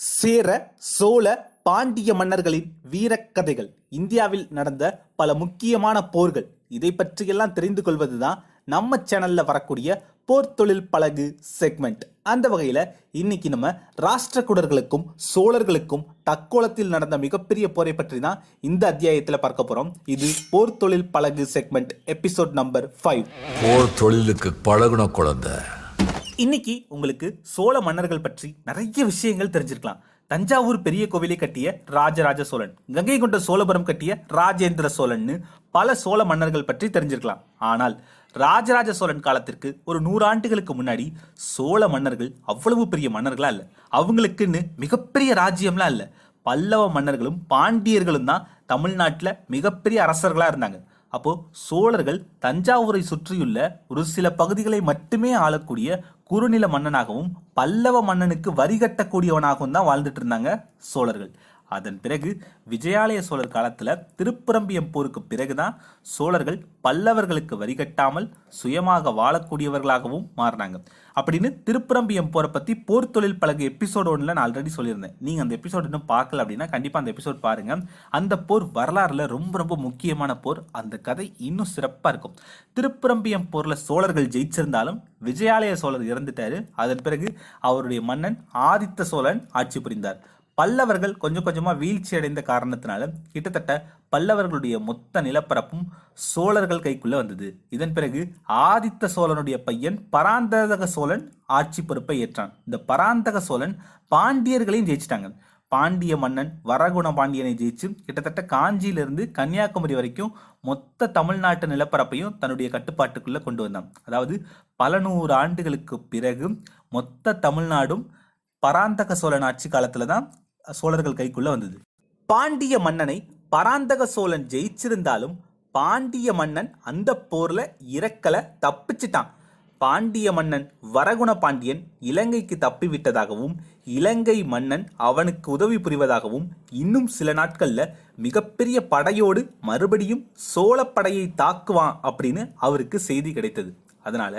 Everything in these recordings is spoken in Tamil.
சேர சோழ பாண்டிய மன்னர்களின் வீரக்கதைகள். இந்தியாவில் நடந்த பல முக்கியமான போர்கள். இதை பற்றியெல்லாம் தெரிந்து கொள்வது தான் நம்ம சேனலில் வரக்கூடிய போர் தொழில் பழகு செக்மெண்ட் அந்த வகையில் இன்னைக்கு நம்ம ராஷ்டிரகுடர்களுக்கும் சோழர்களுக்கும் தக்கோலத்தில் நடந்த மிகப்பெரிய போரை பற்றி தான் இந்த அத்தியாயத்தில் பார்க்க போகிறோம் இது போர் தொழில் பழகு செக்மெண்ட் எபிசோட் நம்பர் ஃபைவ் போர் தொழிலுக்கு பழகுன குழந்தை. இன்னைக்கு உங்களுக்கு சோழ மன்னர்கள் பற்றி நிறைய விஷயங்கள் தெரிஞ்சிருக்கலாம். தஞ்சாவூர் பெரிய கோவிலை கட்டிய ராஜராஜ சோழன் கங்கை கொண்ட சோழபுரம் கட்டிய ராஜேந்திர சோழன்னு பல சோழ மன்னர்கள் பற்றி தெரிஞ்சிருக்கலாம். ஆனால் ராஜராஜ சோழன் காலத்திற்கு ஒரு நூறாண்டுகளுக்கு முன்னாடி சோழ மன்னர்கள் அவ்வளவு பெரிய மன்னர்களா இல்லை. அவங்களுக்குன்னு மிகப்பெரிய ராஜ்யம்லாம் இல்லை. பல்லவ மன்னர்களும் பாண்டியர்களும் தான் தமிழ்நாட்டில் மிகப்பெரிய அரசர்களாக இருந்தாங்க. அப்போது சோழர்கள் தஞ்சாவூரை சுற்றியுள்ள ஒரு சில பகுதிகளை மட்டுமே ஆளக்கூடிய குறுநில மன்னனாகவும் பல்லவ மன்னனுக்கு வரி கட்டக்கூடியவனாகவும் தான் வாழ்ந்துட்டு இருந்தாங்க சோழர்கள். அதன் பிறகு விஜயாலய சோழர் காலத்தில் திருப்பரம்பியம் போருக்கு பிறகுதான் சோழர்கள் பல்லவர்களுக்கு வரி கட்டாமல் சுயமாக வாழக்கூடியவர்களாகவும் மாறினாங்க. அப்படின்னு திருப்பரம்பியம் போரை பற்றி போர் தொழில் பழகு எபிசோட் ஒன்றில் நான் ஆல்ரெடி சொல்லியிருந்தேன். நீங்கள் அந்த எபிசோட் இன்னும் பார்க்கல அப்படின்னா கண்டிப்பாக அந்த எபிசோட் பாருங்கள் அந்த போர் வரலாறுல ரொம்ப ரொம்ப முக்கியமான போர். அந்த கதை இன்னும் சிறப்பாக இருக்கும். திருப்பரம்பியம் போரில் சோழர்கள் ஜெயிச்சிருந்தாலும் விஜயாலய சோழர் இறந்துட்டாரு. அதன் பிறகு அவருடைய மன்னன் ஆதித்த சோழன் ஆட்சி புரிந்தார். பல்லவர்கள் கொஞ்சம் கொஞ்சமாக வீழ்ச்சி அடைந்த காரணத்தினால கிட்டத்தட்ட பல்லவர்களுடைய மொத்த நிலப்பரப்பும் சோழர்கள் கைக்குள்ளே வந்தது. இதன் பிறகு ஆதித்த சோழனுடைய பையன் பராந்தக சோழன் ஆட்சி பொறுப்பை ஏற்றான். இந்த பராந்தக சோழன் பாண்டியர்களையும் ஜெயிச்சிட்டாங்க. பாண்டிய மன்னன் வரகுண பாண்டியனை ஜெயிச்சு கிட்டத்தட்ட காஞ்சியிலிருந்து கன்னியாகுமரி வரைக்கும் மொத்த தமிழ்நாட்டு நிலப்பரப்பையும் தன்னுடைய கட்டுப்பாட்டுக்குள்ளே கொண்டு வந்தான். அதாவது பல நூறு ஆண்டுகளுக்கு பிறகு மொத்த தமிழ்நாடும் பராந்தக சோழன் ஆட்சி காலத்தில் தான் சோழர்கள் கைக்குள்ள வந்தது. பாண்டிய மன்னனை பராந்தக சோழன் ஜெயிச்சிருந்தாலும் பாண்டிய மன்னன் அந்த போர்ல இறக்கல தப்பிச்சிட்டான். பாண்டிய மன்னன் வரகுண பாண்டியன் இலங்கைக்கு தப்பி விட்டதாகவும் இலங்கை மன்னன் அவனுக்கு உதவி புரிவதாகவும் இன்னும் சில நாட்கள்ல மிகப்பெரிய படையோடு மறுபடியும் சோழப்படையை தாக்குவான் அப்படின்னு அவருக்கு செய்தி கிடைத்தது. அதனால்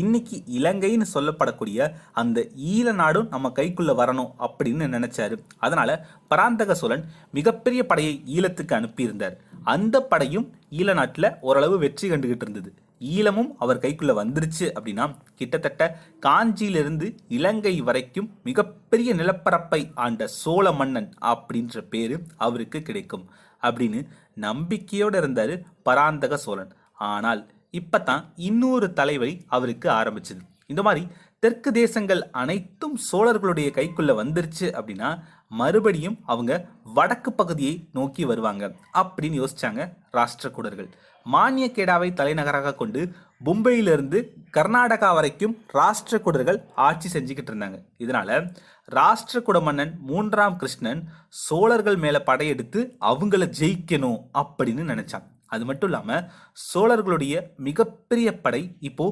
இன்னைக்கு இலங்கைன்னு சொல்லப்படக்கூடிய அந்த ஈழ நாடும் நம்ம கைக்குள்ளே வரணும் அப்படின்னு நினைச்சாரு. அதனால் பராந்தக சோழன் மிகப்பெரிய படையை ஈழத்துக்கு அனுப்பியிருந்தார். அந்த படையும் ஈழ நாட்டில் ஓரளவு வெற்றி கண்டுகிட்டு இருந்தது. ஈழமும் அவர் கைக்குள்ளே வந்துருச்சு அப்படின்னா கிட்டத்தட்ட காஞ்சியிலிருந்து இலங்கை வரைக்கும் மிகப்பெரிய நிலப்பரப்பை ஆண்ட சோழ மன்னன் அப்படின்ற பேரு அவருக்கு கிடைக்கும் அப்படின்னு நம்பிக்கையோடு இருந்தார் பராந்தக சோழன். ஆனால் இப்பதான் இன்னொரு தலைவலி அவருக்கு ஆரம்பிச்சது. இந்த மாதிரி தெற்கு தேசங்கள் அனைத்தும் சோழர்களுடைய கைக்குள்ளே வந்துருச்சு அப்படின்னா மறுபடியும் அவங்க வடக்கு பகுதியை நோக்கி வருவாங்க அப்படின்னு யோசிச்சாங்க ராஷ்டிரகூடர்கள். மானியக்கேடாவை தலைநகராக கொண்டு மும்பையிலிருந்து கர்நாடகா வரைக்கும் ராஷ்டிரகூடர்கள் ஆட்சி செஞ்சுக்கிட்டு இருந்தாங்க. இதனால ராஷ்டிரகுட மன்னன் மூன்றாம் கிருஷ்ணன் சோழர்கள் மேலே படையெடுத்து அவங்கள ஜெயிக்கணும் அப்படின்னு நினைச்சான். அது மட்டும் இல்லாமல் சோழர்களுடைய மிகப்பெரிய படை இப்போ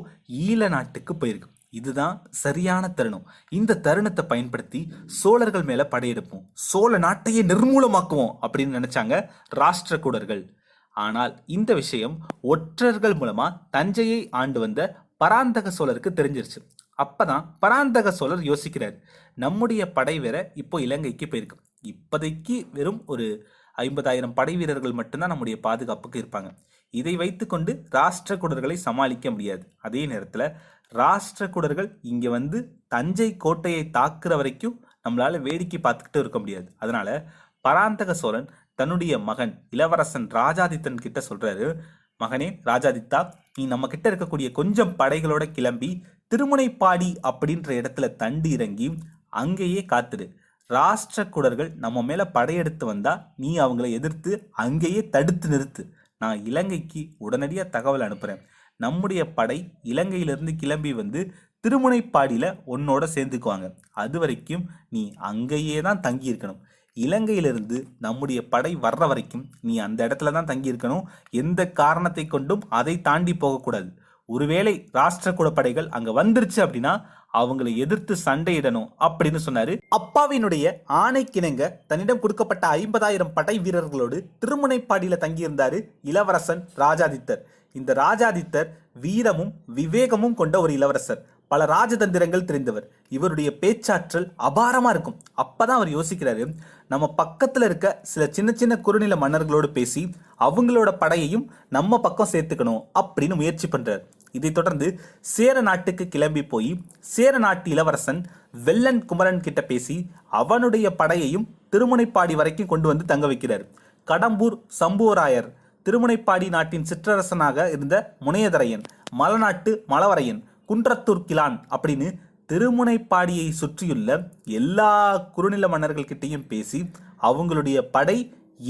ஈழ நாட்டுக்கு போயிருக்கு. இதுதான் சரியான தருணம். இந்த தருணத்தை பயன்படுத்தி சோழர்கள் மேலே படையெடுப்போம். சோழ நாட்டையே நிர்மூலமாக்குவோம் அப்படின்னு நினைச்சாங்க ராஷ்டிரகூடர்கள். ஆனால் இந்த விஷயம் ஒற்றர்கள் மூலமா தஞ்சையை ஆண்டு வந்த பராந்தக சோழருக்கு தெரிஞ்சிருச்சு. அப்பதான் பராந்தக சோழர் யோசிக்கிறார். நம்முடைய படை வேற இப்போ இலங்கைக்கு போயிருக்கு. இப்போதைக்கு வெறும் ஒரு ஐம்பதாயிரம் படை வீரர்கள் மட்டும்தான் நம்முடைய பாதுகாப்புக்கு இருப்பாங்க. இதை வைத்துக்கொண்டு ராஷ்டிரகூடர்களை சமாளிக்க முடியாது. அதே நேரத்தில் ராஷ்டிரகூடர்கள் இங்கே வந்து தஞ்சை கோட்டையை தாக்குற வரைக்கும் நம்மளால் வேடிக்கை பார்த்துக்கிட்டு இருக்க முடியாது. அதனால பராந்தக சோழன் தன்னுடைய மகன் இளவரசன் ராஜாதித்தன் கிட்ட சொல்றாரு மகனே ராஜாதித்தா நீ நம்ம கிட்ட இருக்கக்கூடிய கொஞ்சம் படைகளோட கிளம்பி திருமுனைப்பாடி அப்படின்ற இடத்துல தண்டு இறங்கி அங்கேயே காத்துடு ராஷ்டிரகுடர்கள் நம்ம மேலே படையெடுத்து வந்தால் நீ அவங்கள எதிர்த்து அங்கேயே தடுத்து நிறுத்து. நான் இலங்கைக்கு உடனடியாக தகவல் அனுப்புகிறேன் நம்முடைய படை இலங்கையிலிருந்து கிளம்பி வந்து திருமுனைப்பாடியில் உன்னோட சேர்ந்துக்குவாங்க. அது வரைக்கும் நீ அங்கேயே தான் தங்கியிருக்கணும். இலங்கையிலிருந்து நம்முடைய படை வர்ற வரைக்கும் நீ அந்த இடத்துல தான் தங்கியிருக்கணும். எந்த காரணத்தை கொண்டும் அதை தாண்டி போகக்கூடாது. ஒருவேளை ராஷ்டிரகூட படைகள் அங்க வந்துருச்சு அப்படின்னா அவங்களை எதிர்த்து சண்டையிடணும் அப்படின்னு சொன்னாரு. அப்பாவினுடைய ஆணைக்கிணங்க தன்னிடம் கொடுக்கப்பட்ட ஐம்பதாயிரம் படை வீரர்களோடு திருமுனைப்பாடியில தங்கியிருந்தாரு இளவரசன் ராஜாதித்தர். இந்த ராஜாதித்தர் வீரமும் விவேகமும் கொண்ட ஒரு இளவரசர். பல ராஜதந்திரங்கள் தெரிந்தவர். இவருடைய பேச்சாற்றல் அபாரமா இருக்கும். அப்பதான் அவர் யோசிக்கிறாரு நம்ம பக்கத்தில் இருக்க சில சின்ன சின்ன குறுநில மன்னர்களோடு பேசி அவங்களோட படையையும் நம்ம பக்கம் சேர்த்துக்கணும் அப்படின்னு முயற்சி பண்ணுறார் இதைத் தொடர்ந்து சேர நாட்டுக்கு கிளம்பி போய் சேர நாட்டு இளவரசன் வெள்ளன் குமரன் கிட்ட பேசி அவனுடைய படையையும் திருமுனைப்பாடி வரைக்கும் கொண்டு வந்து தங்க வைக்கிறார். கடம்பூர் சம்புவராயர் திருமுனைப்பாடி நாட்டின் சிற்றரசனாக இருந்த முனையதரையன் மலநாட்டு மலவரையன் குன்றத்தூர் கிளான் அப்படின்னு திருமுனைப்பாடியை சுற்றியுள்ள எல்லா குறுநில மன்னர்கள்கிட்டையும் பேசி அவங்களுடைய படை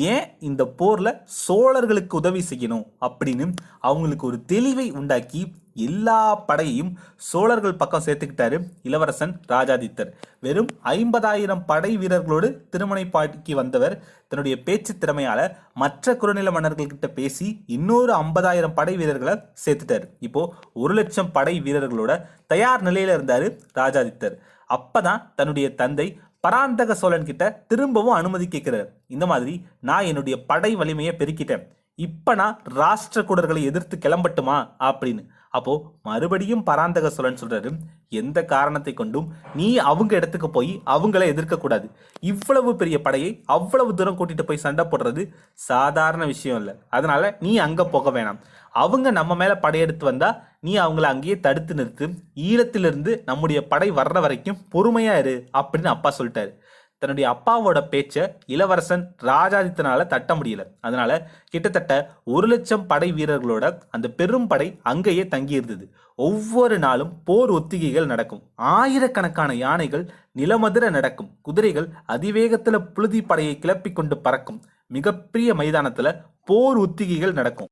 ஏன் இந்த போரில் சோழர்களுக்கு உதவி செய்யணும் அப்படின்னு அவங்களுக்கு ஒரு தெளிவை உண்டாக்கி எல்லா படையையும் சோழர்கள் பக்கம் சேர்த்துக்கிட்டாரு இளவரசன் ராஜாதித்தர். வெறும் ஐம்பதாயிரம் படை வீரர்களோடு திருமணைப்பாட்டிக்கு வந்தவர் தன்னுடைய பேச்சு திறமையால மற்ற குறுநில மன்னர்கள்கிட்ட பேசி இன்னொரு ஐம்பதாயிரம் படை வீரர்களை சேர்த்துட்டாரு. இப்போ ஒரு லட்சம் படை வீரர்களோட தயார் நிலையில இருந்தாரு ராஜாதித்தர். அப்பதான் தன்னுடைய தந்தை பராந்தக சோழன் கிட்ட திரும்பவும் அனுமதி கேட்கிறார். இந்த மாதிரி நான் என்னுடைய படை வலிமையை பெருக்கிட்டேன். இப்ப நான் ராஷ்டிரகூடர்களை எதிர்த்து கிளம்பட்டுமா அப்படின்னு. அப்போ மறுபடியும் பராந்தக சோழன் சொல்றாரு. எந்த காரணத்தை கொண்டும் நீ அவங்க இடத்துக்கு போய் அவங்கள எதிர்க்க கூடாது. இவ்வளவு பெரிய படையை அவ்வளவு தூரம் கூட்டிட்டு போய் சண்டை போடுறது சாதாரண விஷயம் இல்லை. அதனால நீ அங்க போக வேணாம். அவங்க நம்ம மேல படையெடுத்து வந்தா நீ அவங்கள அங்கேயே தடுத்து நிறுத்து. ஈழத்திலிருந்து நம்முடைய படை வர்ற வரைக்கும் பொறுமையா இரு அப்படின்னு அப்பா சொல்லிட்டாரு. தன்னுடைய அப்பாவோட பேச்சை இளவரசன் ராஜாதித்தனால தட்ட முடியல. அதனால கிட்டத்தட்ட ஒரு லட்சம் படை வீரர்களோட அந்த பெரும் படை அங்கேயே தங்கி இருந்தது. ஒவ்வொரு நாளும் போர் ஒத்திகைகள் நடக்கும். ஆயிரக்கணக்கான யானைகள் நிலமதுர நடக்கும். குதிரைகள் அதிவேகத்துல புழுதி படையை கிளப்பி கொண்டு பறக்கும். மிகப்பெரிய மைதானத்துல போர் ஒத்திகைகள் நடக்கும்.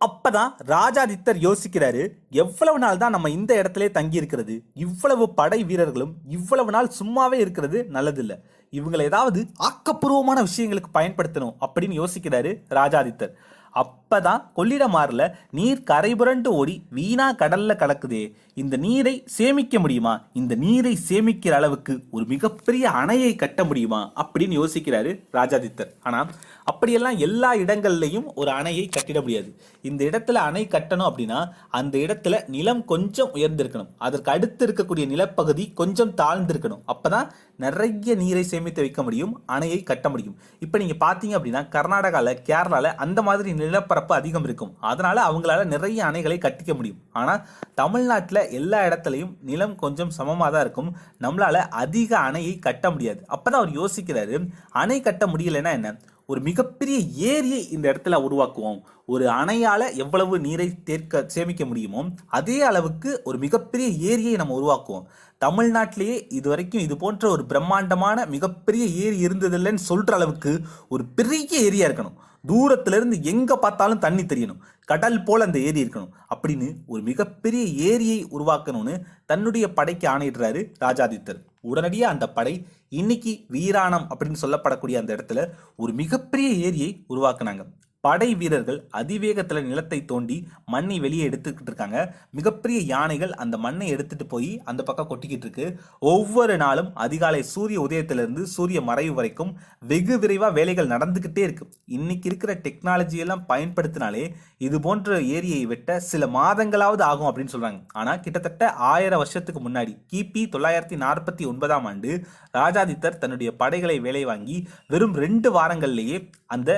அப்பதான் ராஜாதித்தர் யோசிக்கிறாரு எவ்வளவு நாள் தான் நம்ம இந்த இடத்துல தங்கி இருக்கிறது இவ்வளவு படை வீரர்களும் இவ்வளவு நாள் சும்மாவே இருக்கிறது நல்லதில்லை. இவங்களை ஏதாவது ஆக்கப்பூர்வமான விஷயங்களுக்கு பயன்படுத்தணும் அப்படின்னு யோசிக்கிறாரு ராஜாதித்தர். அப் அப்பதான் கொள்ளிடமாறுல நீர் கரைபுரண்டு ஓடி வீணா கடல்ல கலக்குதே இந்த நீரை சேமிக்க முடியுமா? இந்த நீரை சேமிக்கிற அளவுக்கு ஒரு மிகப்பெரிய அணையை கட்ட முடியுமா? அப்படின்னு யோசிக்கிறாரு ராஜாதித்தர். ஆனா அப்படியெல்லாம் எல்லா இடங்கள்லையும் ஒரு அணையை கட்டிட முடியாது. இந்த இடத்துல அணை கட்டணும் அப்படின்னா அந்த இடத்துல நிலம் கொஞ்சம் உயர்ந்திருக்கணும். அதற்கு அடுத்து இருக்கக்கூடிய நிலப்பகுதி கொஞ்சம் தாழ்ந்திருக்கணும். அப்பதான் நிறைய நீரை சேமித்து வைக்க முடியும் அணையை கட்ட முடியும். இப்போ நீங்க பார்த்தீங்க அப்படின்னா கர்நாடகால கேரளால அந்த மாதிரி நிலப்பரப்பு அதிகம் இருக்கும். அதனால் அவங்களால நிறைய அணைகளை கட்டிக்க முடியும். ஆனால் தமிழ்நாட்டில் எல்லா இடத்துலையும் நிலம் கொஞ்சம் சமமாக தான் இருக்கும். நம்மளால் அதிக அணையை கட்ட முடியாது. அப்போ தான் அவர் யோசிக்கிறாரு அணை கட்ட முடியலைன்னா என்ன? ஒரு மிகப்பெரிய ஏரியை இந்த இடத்துல உருவாக்குவோம். ஒரு அணையால் எவ்வளவு நீரை தேர்க்க சேமிக்க முடியுமோ அதே அளவுக்கு ஒரு மிகப்பெரிய ஏரியை நம்ம உருவாக்குவோம். தமிழ்நாட்டிலேயே இது வரைக்கும் இது போன்ற ஒரு பிரம்மாண்டமான மிகப்பெரிய ஏரி இருந்ததில்லைன்னு சொல்கிற அளவுக்கு ஒரு பெரிய ஏரியா இருக்கணும். தூரத்திலிருந்து எங்கே பார்த்தாலும் தண்ணி தெரியணும். கடல் போல் அந்த ஏரி இருக்கணும். அப்படின்னு ஒரு மிகப்பெரிய ஏரியை உருவாக்கணும்னு தன்னுடைய படைக்கு ஆணையிடுறாரு ராஜாதித்தர். உடனடியாக அந்த படை இன்னைக்கு வீராணம் அப்படின்னு சொல்லப்படக்கூடிய அந்த இடத்துல ஒரு மிகப்பெரிய ஏரியை உருவாக்குனாங்க. படை வீரர்கள் அதிவேகத்தில் நிலத்தை தோண்டி மண்ணை வெளியே எடுத்துக்கிட்டு இருக்காங்க. மிகப்பெரிய யானைகள் அந்த மண்ணை எடுத்துட்டு போய் அந்த பக்கம் கொட்டிக்கிட்டு இருக்கு. ஒவ்வொரு நாளும் அதிகாலை சூரிய உதயத்திலிருந்து சூரிய மறைவு வரைக்கும் வெகு விரைவாக வேலைகள் நடந்துக்கிட்டே இருக்கு. இன்னைக்கு இருக்கிற டெக்னாலஜி எல்லாம் பயன்படுத்தினாலே இது போன்ற ஏரியை வெட்ட சில மாதங்களாவது ஆகும் அப்படின்னு சொல்றாங்க. ஆனால் கிட்டத்தட்ட ஆயிரம் வருஷத்துக்கு முன்னாடி கிபி தொள்ளாயிரத்தி நாற்பத்தி ஒன்பதாம் ஆண்டு ராஜாதித்தர் தன்னுடைய படைகளை வேலை வாங்கி வெறும் ரெண்டு வாரங்கள்லேயே அந்த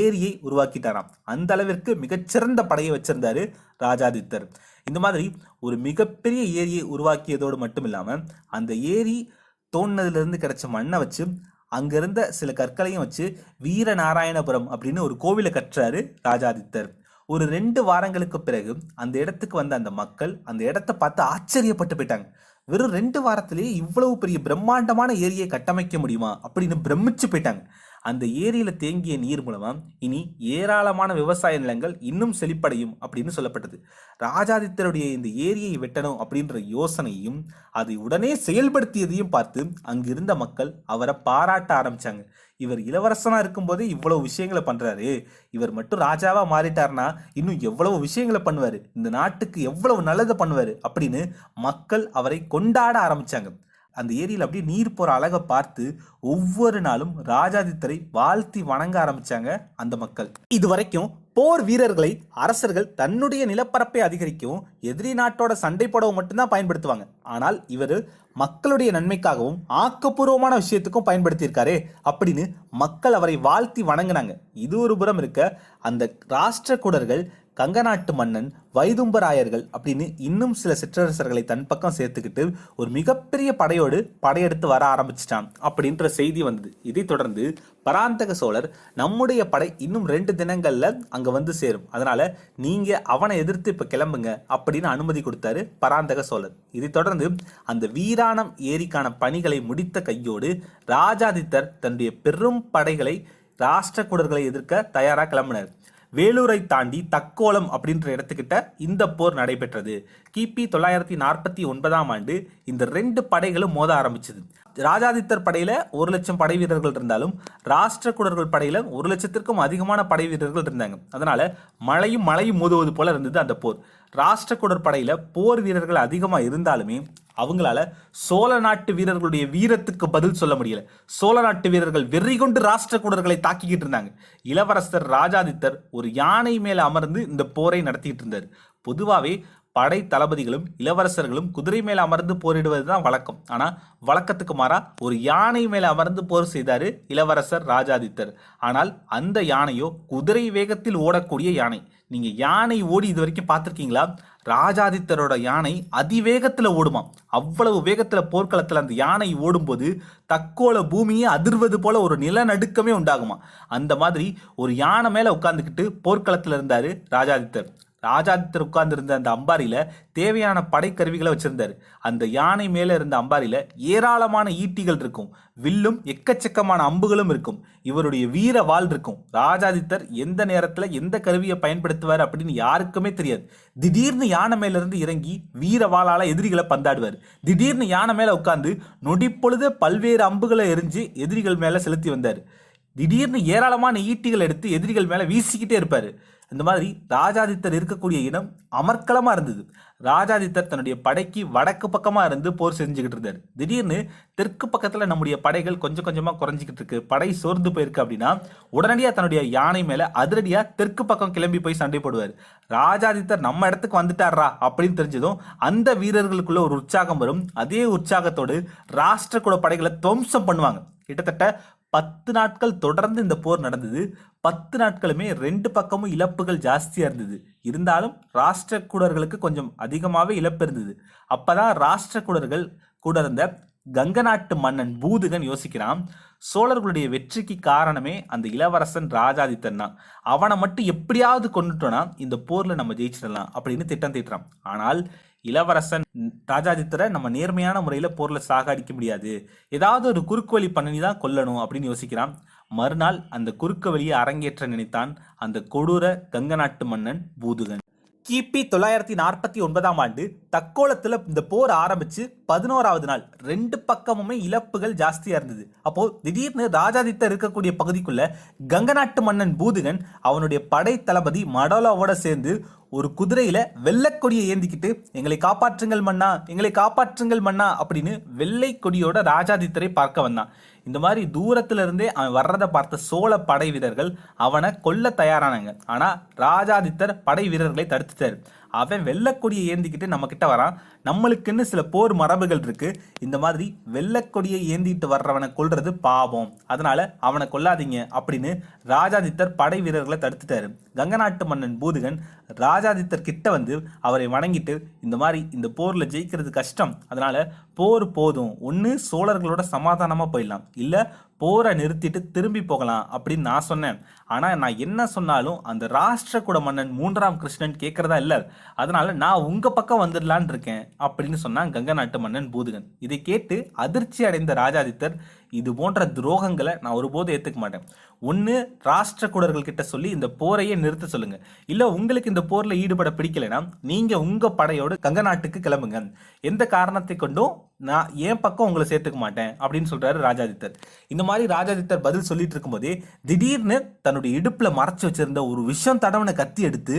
ஏரியை உருவாக்கி உருவாக்கிட்டாராம் அந்த அளவிற்கு மிகச்சிறந்த படையை வச்சிருந்தாரு ராஜாதித்தர். இந்த மாதிரி ஒரு மிகப்பெரிய ஏரியை உருவாக்கியதோடு மட்டும் இல்லாமல் அந்த ஏரி தோண்டினதுலேருந்து கிடைச்ச மண்ணை வச்சு அங்கிருந்த சில கற்களையும் வச்சு வீரநாராயணபுரம் அப்படின்னு ஒரு கோவிலை கட்டுறாரு ராஜாதித்தர். ஒரு ரெண்டு வாரங்களுக்கு பிறகு அந்த இடத்துக்கு வந்த அந்த மக்கள் அந்த இடத்த பார்த்து ஆச்சரியப்பட்டு போயிட்டாங்க. வெறும் ரெண்டு வாரத்திலேயே இவ்வளவு பெரிய பிரம்மாண்டமான ஏரியை கட்டமைக்க முடியுமா அப்படின்னு பிரமிச்சு போயிட்டாங்க. அந்த ஏரியில் தேங்கிய நீர் மூலமாக இனி ஏராளமான விவசாய நிலங்கள் இன்னும் செழிப்படையும் அப்படின்னு சொல்லப்பட்டது. ராஜாதித்தருடைய இந்த ஏரியை வெட்டணும் அப்படின்ற யோசனையும் அதை உடனே செயல்படுத்தியதையும் பார்த்து அங்கிருந்த மக்கள் அவரை பாராட்ட ஆரம்பிச்சாங்க. இவர் இளவரசனாக இருக்கும்போதே இவ்வளோ விஷயங்களை பண்ணுறாரு இவர் மட்டும் ராஜாவாக மாறிட்டார்னா இன்னும் எவ்வளவு விஷயங்களை பண்ணுவார்? இந்த நாட்டுக்கு எவ்வளவு நல்லதை பண்ணுவார்? அப்படின்னு மக்கள் அவரை கொண்டாட ஆரம்பித்தாங்க அந்த ஏரியில் அப்படியே நீர் போகிற அழகை பார்த்து ஒவ்வொரு நாளும் ராஜாதித்தரை வாழ்த்தி வணங்க ஆரம்பிச்சாங்க அந்த மக்கள். இது வரைக்கும் போர் வீரர்களை அரசர்கள் தன்னுடைய நிலப்பரப்பை அதிகரிக்கவும் எதிரி நாட்டோட சண்டை போடவும் மட்டும்தான் பயன்படுத்துவாங்க. ஆனால் இவர் மக்களுடைய நன்மைக்காகவும் ஆக்கப்பூர்வமான விஷயத்துக்கும் பயன்படுத்தியிருக்காரு அப்படின்னு மக்கள் அவரை வாழ்த்தி வணங்கினாங்க. இது ஒரு புறம் இருக்க அந்த ராஷ்டிரகூடர்கள் கங்க நாட்டு மன்னன் வைதும்பராயர்கள் அப்படின்னு இன்னும் சில சிற்றரசர்களை தன் பக்கம் சேர்த்துக்கிட்டு ஒரு மிகப்பெரிய படையோடு படையெடுத்து வர ஆரம்பிச்சிட்டான் அப்படின்ற செய்தி வந்தது. இதைத் தொடர்ந்து பராந்தக சோழர் நம்முடைய படை இன்னும் ரெண்டு தினங்களில் அங்கே வந்து சேரும். அதனால நீங்கள் அவனை எதிர்த்து இப்போ கிளம்புங்க அப்படின்னு அனுமதி கொடுத்தாரு பராந்தக சோழர். இதைத் தொடர்ந்து அந்த வீராணம் ஏரிக்கான பணிகளை முடித்த கையோடு ராஜாதித்தர் தன்னுடைய பெரும் படைகளை ராஷ்டிரகூடர்களை எதிர்க்க தயாராக கிளம்பினார். வேலூரை தாண்டி தக்கோலம் அப்படின்ற இடத்துக்கிட்ட இந்த போர் நடைபெற்றது. கிபி தொள்ளாயிரத்தி நாற்பத்தி ஒன்பதாம் ஆண்டு இந்த ரெண்டு படைகளும் மோத ஆரம்பிச்சது. ராஜாதித்தர் படையில ஒரு லட்சம் படை வீரர்கள் இருந்தாலும் ராஷ்டிரகுடர்கள் படையில ஒரு லட்சத்திற்கும் அதிகமான படை வீரர்கள் இருந்தாங்க. அதனால மழையும் மழையும் மோதுவது போல இருந்தது அந்த போர். ராஷ்டிரகுடர் படையில போர் வீரர்கள் அதிகமாக இருந்தாலுமே அவங்களால சோழ நாட்டு வீரர்களுடைய வீரத்துக்கு பதில் சொல்ல முடியல. சோழ நாட்டு வீரர்கள் வெறி கொண்டு ராஷ்டிரகூடர்களை தாக்கிக்கிட்டு இருந்தாங்க. இளவரசர் ராஜாதித்தர் ஒரு யானை மேல அமர்ந்து இந்த போரை நடத்திட்டு இருந்தார். பொதுவாகவே படை தளபதிகளும் இளவரசர்களும் குதிரை மேல அமர்ந்து போரிடுவது தான் வழக்கம். ஆனால் வழக்கத்துக்கு மாறா ஒரு யானை மேல அமர்ந்து போர் செய்தார் இளவரசர் ராஜாதித்தர். ஆனால் அந்த யானையோ குதிரை வேகத்தில் ஓடக்கூடிய யானை. நீங்கள் யானை ஓடி இது வரைக்கும் பார்த்துருக்கீங்களா? ராஜாதித்தரோட யானை அதிவேகத்துல ஓடுமா அவ்வளவு வேகத்தில் போர்க்களத்துல அந்த யானை ஓடும்போது தக்கோல பூமியே அதிர்வது போல ஒரு நிலநடுக்கமே உண்டாகுமா அந்த மாதிரி ஒரு யானை மேல உட்காந்துக்கிட்டு போர்க்களத்துல இருந்தாரு ராஜாதித்தர். ராஜாதித்தர் உட்கார்ந்திருந்த அந்த அம்பாரியில தேவையான படைக்கருவிகளை வச்சிருந்தாரு. அந்த யானை மேல இருந்த அம்பாரியில ஏராளமான ஈட்டிகள் இருக்கும். வில்லும் எக்கச்சக்கமான அம்புகளும் இருக்கும். இவருடைய வீர வாள் இருக்கும். ராஜாதித்தர் எந்த நேரத்துல எந்த கருவியை பயன்படுத்துவார் அப்படின்னு யாருக்குமே தெரியாது. திடீர்னு யானை மேல இருந்து இறங்கி வீர வாளால எதிரிகளை பந்தாடுவார். திடீர்னு யானை மேல உட்கார்ந்து நொடிப்பொழுது பல்வேறு அம்புகளை எரிஞ்சு எதிரிகள் மேல செலுத்தி வந்தார். திடீர்னு ஏராளமான ஈட்டிகள் எடுத்து எதிரிகள் மேலே வீசிக்கிட்டே இருப்பார். இந்த மாதிரி ராஜாதித்தர் இருக்கக்கூடிய இடம் அமர்க்கலமாக இருந்தது. ராஜாதித்தர் தன்னுடைய படைக்கு வடக்கு பக்கமாக இருந்து போர் செஞ்சுக்கிட்டு இருந்தார். திடீர்னு தெற்கு பக்கத்தில் நம்முடைய படைகள் கொஞ்சம் கொஞ்சமாக குறைஞ்சிக்கிட்டு இருக்கு. படை சோர்ந்து போயிருக்கு அப்படின்னா உடனடியாக தன்னுடைய யானை மேலே அதிரடியாக தெற்கு பக்கம் கிளம்பி போய் சண்டை போடுவார். ராஜாதித்தர் நம்ம இடத்துக்கு வந்துட்டாரா அப்படின்னு தெரிஞ்சதும் அந்த வீரர்களுக்குள்ள ஒரு உற்சாகம் வரும். அதே உற்சாகத்தோடு ராஷ்டிரக்கூட படைகளை துவம்சம் பண்ணுவாங்க. கிட்டத்தட்ட பத்து நாட்கள் தொடர்ந்து இந்த போர் நடந்தது. பத்து நாட்களுமே ரெண்டு பக்கமும் இழப்புகள் ஜாஸ்தியாக இருந்தது. இருந்தாலும் ராஷ்டிரக்கூடர்களுக்கு கொஞ்சம் அதிகமாகவே இழப்பு இருந்தது. அப்பதான் ராஷ்டிரக்கூடர்கள் கூட இருந்த கங்க நாட்டு மன்னன் பூதுகன் யோசிக்கிறான் சோழர்களுடைய வெற்றிக்கு காரணமே அந்த இளவரசன் ராஜாதித்தன் தான். அவனை மட்டும் எப்படியாவது கொண்டுட்டோன்னா இந்த போரில் நம்ம ஜெயிச்சிடலாம் அப்படின்னு திட்டம் தீட்டுறான். ஆனால் இளவரசன் ராஜாதித்தரை நம்ம நேர்மையான முறையில் போரில் சாகடிக்க முடியாது. ஏதாவது ஒரு குறுக்கு வழி பண்ணி தான் கொல்லணும் அப்படின்னு யோசிக்கிறான். மறுநாள் அந்த குறுக்கு வழியை அரங்கேற்ற நினைத்தான் அந்த கொடூர கங்க நாட்டு மன்னன் பூதுகன். கிபி தொள்ளாயிரத்தி நாற்பத்தி ஒன்பதாம் ஆண்டு தக்கோலத்தில் இந்த போர் ஆரம்பிச்சு பதினோராவது நாள். ரெண்டு பக்கமுமே இழப்புகள் ஜாஸ்தியாக இருந்தது. அப்போ திடீர்னு ராஜாதித்தர் இருக்கக்கூடிய பகுதிக்குள்ள கங்க நாட்டு மன்னன் பூதுகன் அவனுடைய படை தளபதி மடோலாவோட சேர்ந்து ஒரு குதிரையில வெள்ளைக்கொடியை ஏந்திக்கிட்டு எங்களை காப்பாற்றுங்கள் மன்னா எங்களை காப்பாற்றுங்கள் மன்னா அப்படின்னு வெள்ளை கொடியோட ராஜாதித்தரை பார்க்க வந்தான். இந்த மாதிரி தூரத்துல இருந்தே அவன் வர்றதை பார்த்த சோழ படை வீரர்கள் அவனை கொல்ல தயாரானாங்க. ஆனா ராஜாதித்தர் படை வீரர்களை தடுத்துட்டார். அவன் வெள்ளக்கொடியை ஏந்திக்கிட்டு நம்ம கிட்ட வரான். நம்மளுக்குன்னு சில போர் மரபுகள் இருக்கு. இந்த மாதிரி வெள்ளக்கொடியை ஏந்திட்டு வர்றவனை கொல்றது பாவம். அதனால அவனை கொல்லாதீங்க அப்படின்னு ராஜாதித்தர் படை வீரர்களை தடுத்துட்டாரு. கங்க நாட்டு மன்னன் பூதுகன் ராஜாதித்தர் கிட்ட வந்து அவரை வணங்கிட்டு இந்த மாதிரி இந்த போர்ல ஜெயிக்கிறது கஷ்டம். அதனால போர் போதும். ஒன்று சோழர்களோட சமாதானமாக போயிடலாம். இல்லை போரை நிறுத்திட்டு திரும்பி போகலாம் அப்படின்னு நான் சொன்னேன். ஆனால் நான் என்ன சொன்னாலும் அந்த ராஷ்டிரகுட மன்னன் மூன்றாம் கிருஷ்ணன் கேட்குறதா இல்ல. அதனால நான் உங்கள் பக்கம் வந்துடலான் இருக்கேன் அப்படின்னு சொன்னான் கங்க நாட்டு மன்னன் பூதுகன். இதை கேட்டு அதிர்ச்சி அடைந்த ராஜாதித்தர் இது போன்ற துரோகங்களை நான் ஒருபோதும் ஏற்றுக்க மாட்டேன். ஒன்று ராஷ்டிரக்கூடர்கள் கிட்ட சொல்லி இந்த போரையே நிறுத்த சொல்லுங்க. இல்லை உங்களுக்கு இந்த போரில் ஈடுபட பிடிக்கலைன்னா நீங்கள் உங்கள் படையோடு கங்க நாட்டுக்கு கிளம்புங்க. எந்த காரணத்தை கொண்டும் நான் என் பக்கம் உங்களை சேர்த்துக்க மாட்டேன் அப்படின்னு சொல்கிறாரு ராஜாதித்தர். இந்த மாதிரி ராஜாதித்தர் பதில் சொல்லிட்டு இருக்கும்போதே திடீர்னு தன்னுடைய இடுப்பில் மறைச்சி வச்சிருந்த ஒரு விஷம் தடவனை கத்தி எடுத்து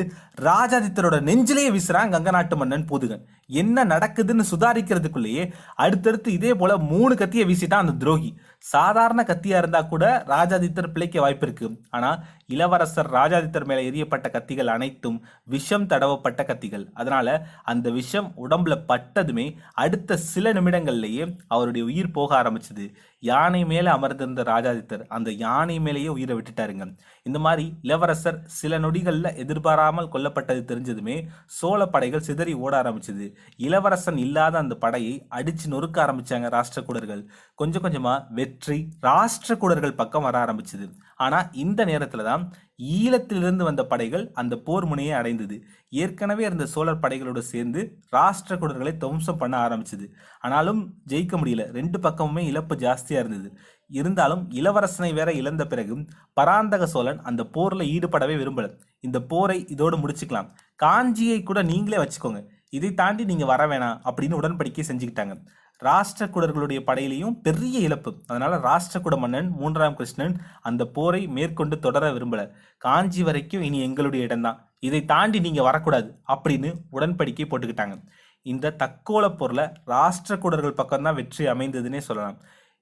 ராஜாதித்தரோட நெஞ்சிலேயே வீசுறான் கங்க நாட்டு மன்னன் போதுகன். என்ன நடக்குதுன்னு சுதாரிக்கிறதுக்குள்ளேயே அடுத்தடுத்து இதே போல மூணு கத்தியை வீசிட்டான் அந்த துரோகி. சாதாரண கத்தியா இருந்தா கூட ராஜாதித்தர் பிழைக்க வாய்ப்பு இருக்கு. ஆனா இளவரசர் ராஜாதித்தர் மேல எரியப்பட்ட கத்திகள் அனைத்தும் விஷம் தடவப்பட்ட கத்திகள். அதனால அந்த விஷம் உடம்புல பட்டதுமே அடுத்த சில நிமிடங்கள்லேயே அவருடைய உயிர் போக ஆரம்பிச்சது. யானை மேலே அமர்ந்திருந்த ராஜாதித்தர் அந்த யானை மேலேயே உயிரை விட்டுட்டாருங்க. இந்த மாதிரி இளவரசர் சில நொடிகளில் எதிர்பாராமல் கொல்லப்பட்டது தெரிஞ்சதுமே சோழ படைகள் சிதறி ஓட ஆரம்பிச்சது. இளவரசன் இல்லாத அந்த படையை அடிச்சு நொறுக்க ஆரம்பிச்சாங்க ராஷ்டிரகூடர்கள். கொஞ்சம் கொஞ்சமாக வெற்றி ராஷ்டிரகூடர்கள் பக்கம் வர ஆரம்பிச்சது. ஆனால் இந்த நேரத்தில் தான் ஈழத்திலிருந்து வந்த படைகள் அந்த போர் முனையை அடைந்தது. ஏற்கனவே இருந்த சோழர் படைகளோடு சேர்ந்து ராஷ்டிரகூடர்களை துவம்சம் பண்ண ஆரம்பிச்சது. ஆனாலும் ஜெயிக்க முடியல. ரெண்டு பக்கமுமே இழப்பு ஜாஸ்தியாக இருந்தது. இருந்தாலும் இளவரசனை வேற இழந்த பிறகும் பராந்தக சோழன் அந்த போரில் ஈடுபடவே விரும்பல. இந்த போரை இதோடு முடிச்சுக்கலாம். காஞ்சியை கூட நீங்களே வச்சுக்கோங்க. இதை தாண்டி நீங்கள் வர வேணாம் அப்படின்னு உடன்படிக்கை செஞ்சுக்கிட்டாங்க. ராஷ்டிரகூடர்களுடைய படையிலையும் பெரிய இழப்பு. அதனால ராஷ்டிரகூட மன்னன் மூன்றாம் கிருஷ்ணன் அந்த போரை மேற்கொண்டு தொடர விரும்பல. காஞ்சி வரைக்கும் இனி எங்களுடைய இடம்தான் இதை தாண்டி நீங்க வரக்கூடாது அப்படின்னு உடன்படிக்கை போட்டுக்கிட்டாங்க. இந்த தக்கோல போரில் ராஷ்டிரகூடர்கள் பக்கம் தான் வெற்றி அமைந்ததுன்னே சொல்லலாம்.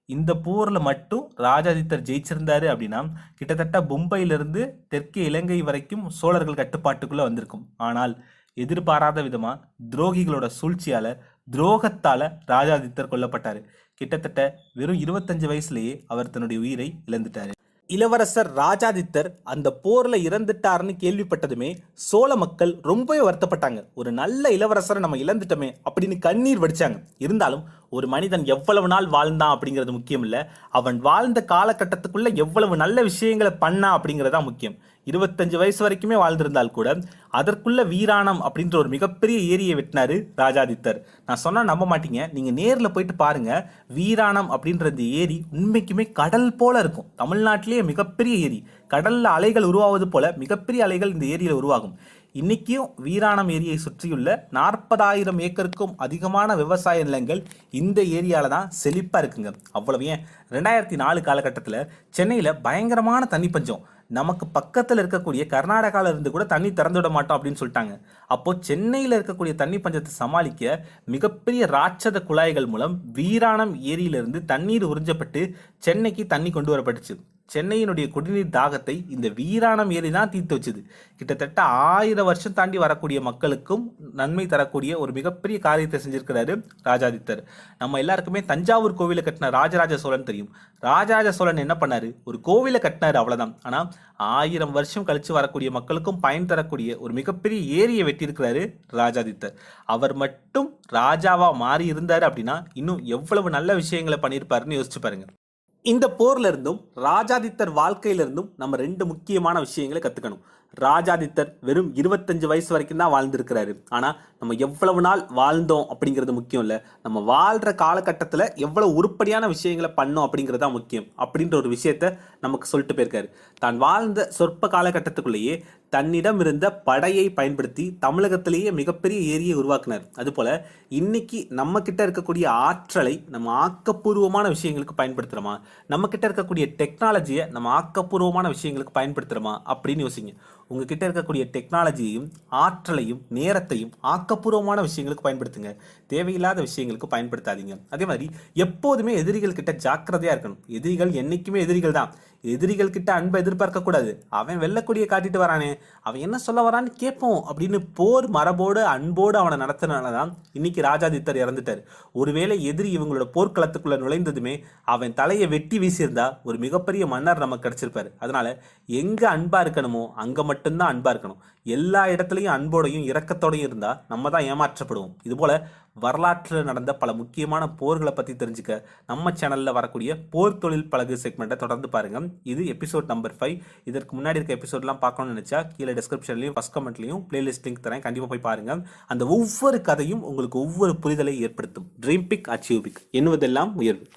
இந்த போரில் மட்டும் ராஜாதித்தர் ஜெயிச்சிருந்தாரு அப்படின்னா கிட்டத்தட்ட மும்பையிலிருந்து தெற்கே இலங்கை வரைக்கும் சோழர்கள் கட்டுப்பாட்டுக்குள்ளே வந்திருக்கும். ஆனால் எதிர்பாராத விதமாக துரோகிகளோட சூழ்ச்சியால் துரோகத்தால் ராஜாதித்தர் கொல்லப்பட்டார். கிட்டத்தட்ட வெறும் இருபத்தஞ்சு வயசுலேயே அவர் தன்னுடைய உயிரை இழந்துட்டார். இளவரசர் ராஜாதித்தர் அந்த போரில் இறந்துட்டாருன்னு கேள்விப்பட்டதுமே சோழ மக்கள் ரொம்பவே வருத்தப்பட்டாங்க. ஒரு நல்ல இளவரசரை நம்ம இழந்துட்டோமே அப்படின்னு கண்ணீர் வடிச்சாங்க. இருந்தாலும் ஒரு மனிதன் எவ்வளவு நாள் வாழ்ந்தான் அப்படிங்கிறது முக்கியம் இல்லை அவன் வாழ்ந்த காலகட்டத்துக்குள்ளே எவ்வளவு நல்ல விஷயங்களை பண்ணான் அப்படிங்கிறது தான் முக்கியம். இருபத்தஞ்சு வயசு வரைக்குமே வாழ்ந்திருந்தால் கூட அதற்குள்ள வீராணம் அப்படின்ற ஒரு மிகப்பெரிய ஏரியை வெட்டினாரு ராஜாதித்தர். நான் சொன்னா நம்ப மாட்டீங்க. நீங்க நேரில் போயிட்டு பாருங்க. வீராணம் அப்படின்ற இந்த ஏரி உண்மைக்குமே கடல் போல இருக்கும். தமிழ்நாட்டிலேயே மிகப்பெரிய ஏரி. கடல்ல அலைகள் உருவாவது போல மிகப்பெரிய அலைகள் இந்த ஏரியில் உருவாகும். இன்னைக்கும் வீராணம் ஏரியை சுற்றியுள்ள நாற்பதாயிரம் ஏக்கருக்கும் அதிகமான விவசாய நிலங்கள் இந்த ஏரியால தான் செழிப்பா இருக்குங்க. அவ்வளவு ஏன்? ரெண்டாயிரத்தி நாலு காலகட்டத்தில் சென்னையில் பயங்கரமான தண்ணி பஞ்சம். நமக்கு பக்கத்தில் இருக்கக்கூடிய கர்நாடகாவில் இருந்து கூட தண்ணி திறந்து விட மாட்டோம் அப்படின்னு சொல்லிட்டாங்க. அப்போது சென்னையில் இருக்கக்கூடிய தண்ணி பஞ்சத்தை சமாளிக்க மிகப்பெரிய ராட்சத குழாய்கள் மூலம் வீராணம் ஏரியிலிருந்து தண்ணீர் உறிஞ்சப்பட்டு சென்னைக்கு தண்ணி கொண்டு வரப்பட்டுச்சு. சென்னையினுடைய குடிநீர் தாகத்தை இந்த வீராணம் ஏரி தான் தீர்த்து வச்சுது. கிட்டத்தட்ட ஆயிரம் வருஷம் தாண்டி வரக்கூடிய மக்களுக்கும் நன்மை தரக்கூடிய ஒரு மிகப்பெரிய காரியத்தை செஞ்சிருக்கிறாரு ராஜாதித்தர். நம்ம எல்லாருக்குமே தஞ்சாவூர் கோவிலை கட்டின ராஜராஜ சோழன் தெரியும். ராஜராஜ சோழன் என்ன பண்ணாரு? ஒரு கோவிலை கட்டினார் அவ்வளோதான் ஆனால் ஆயிரம் வருஷம் கழித்து வரக்கூடிய மக்களுக்கும் பயன் தரக்கூடிய ஒரு மிகப்பெரிய ஏரியை வெட்டியிருக்கிறாரு ராஜாதித்தர். அவர் மட்டும் ராஜாவாக மாறி இருந்தார் அப்படின்னா இன்னும் எவ்வளவு நல்ல விஷயங்களை பண்ணியிருப்பாருன்னு யோசிச்சு பாருங்க. இந்த போர்ல இருந்தும் ராஜாதித்தர் வாழ்க்கையில இருந்தும் நம்ம ரெண்டு முக்கியமான விஷயங்களை கத்துக்கணும். ராஜாதித்தர் வெறும் இருபத்தஞ்சு வயசு வரைக்கும் தான் வாழ்ந்திருக்கிறாரு. ஆனா நம்ம எவ்வளவு நாள் வாழ்ந்தோம் அப்படிங்கிறது முக்கியம் இல்ல. நம்ம வாழ்ற காலகட்டத்துல எவ்வளவு உருப்படியான விஷயங்களை பண்ணோம் அப்படிங்கிறது தான் முக்கியம். அப்படின்ற ஒரு விஷயத்த நமக்கு சொல்லிட்டு போயிருக்காரு. தான் வாழ்ந்த சொற்ப காலகட்டத்துக்குள்ளேயே தன்னிடம் இருந்த படையை பயன்படுத்தி தமிழகத்திலேயே மிகப்பெரிய ஏரியை உருவாக்குனார். அதுபோல் இன்னைக்கு நம்ம கிட்ட இருக்கக்கூடிய ஆற்றலை நம்ம ஆக்கப்பூர்வமான விஷயங்களுக்கு பயன்படுத்துகிறோமா நம்ம கிட்ட இருக்கக்கூடிய டெக்னாலஜியை நம்ம ஆக்கப்பூர்வமான விஷயங்களுக்கு பயன்படுத்துகிறோமா அப்படின்னு யோசிங்க. உங்ககிட்ட இருக்கக்கூடிய டெக்னாலஜியையும் ஆற்றலையும் நேரத்தையும் ஆக்கப்பூர்வமான விஷயங்களுக்கு பயன்படுத்துங்க. தேவையில்லாத விஷயங்களுக்கு பயன்படுத்தாதீங்க. அதே மாதிரி எப்போதுமே எதிரிகள் கிட்ட ஜாக்கிரதையாக இருக்கணும். எதிரிகள் என்றைக்குமே எதிரிகள் தான். எதிரிகள் கிட்ட அன்பை எதிர்பார்க்கக்கூடாது. அவன் வெள்ளக்கூடிய காட்டிட்டு வரானே. அவன் என்ன சொல்ல வரான்னு கேட்போம் அப்படின்னு போர் மரபோடு அன்போடு அவனை நடத்தினால தான் இன்னைக்கு ராஜாதித்தர் இறந்துட்டார். ஒருவேளை எதிரி இவங்களோட போர்க்களத்துக்குள்ளே நுழைந்ததுமே அவன் தலையை வெட்டி வீசியிருந்தா ஒரு மிகப்பெரிய மன்னர் நமக்கு கிடச்சிருப்பார். அதனால எங்கே அன்பாக இருக்கணுமோ அங்கே மட்டும்தான் அன்பாக இருக்கணும். எல்லா இடத்துலையும் அன்போடையும் இரக்கத்தோடையும் இருந்தால் நம்ம தான் ஏமாற்றப்படுவோம். இதுபோல் வரலாற்றில் நடந்த பல முக்கியமான போர்களை பற்றி தெரிஞ்சுக்க நம்ம சேனலில் வரக்கூடிய போர் தொழில் பழகு செக்மெண்ட்டை தொடர்ந்து பாருங்கள் இது எபிசோட் நம்பர் ஃபைவ் இதற்கு முன்னாடி இருக்க எபிசோட்லாம் பார்க்கணும்னு நினைச்சா கீழே டிஸ்கிரிப்ஷன்லையும் ஃபஸ்ட் கமெண்ட்லையும் பிளேலிஸ்ட் லிங்க் தரேன். கண்டிப்பாக போய் பாருங்கள் அந்த ஒவ்வொரு கதையும் உங்களுக்கு ஒவ்வொரு புரிதலை ஏற்படுத்தும். ட்ரீம் பிக் அச்சீவ் பிக் என்னுவதெல்லாம் உயர்வு.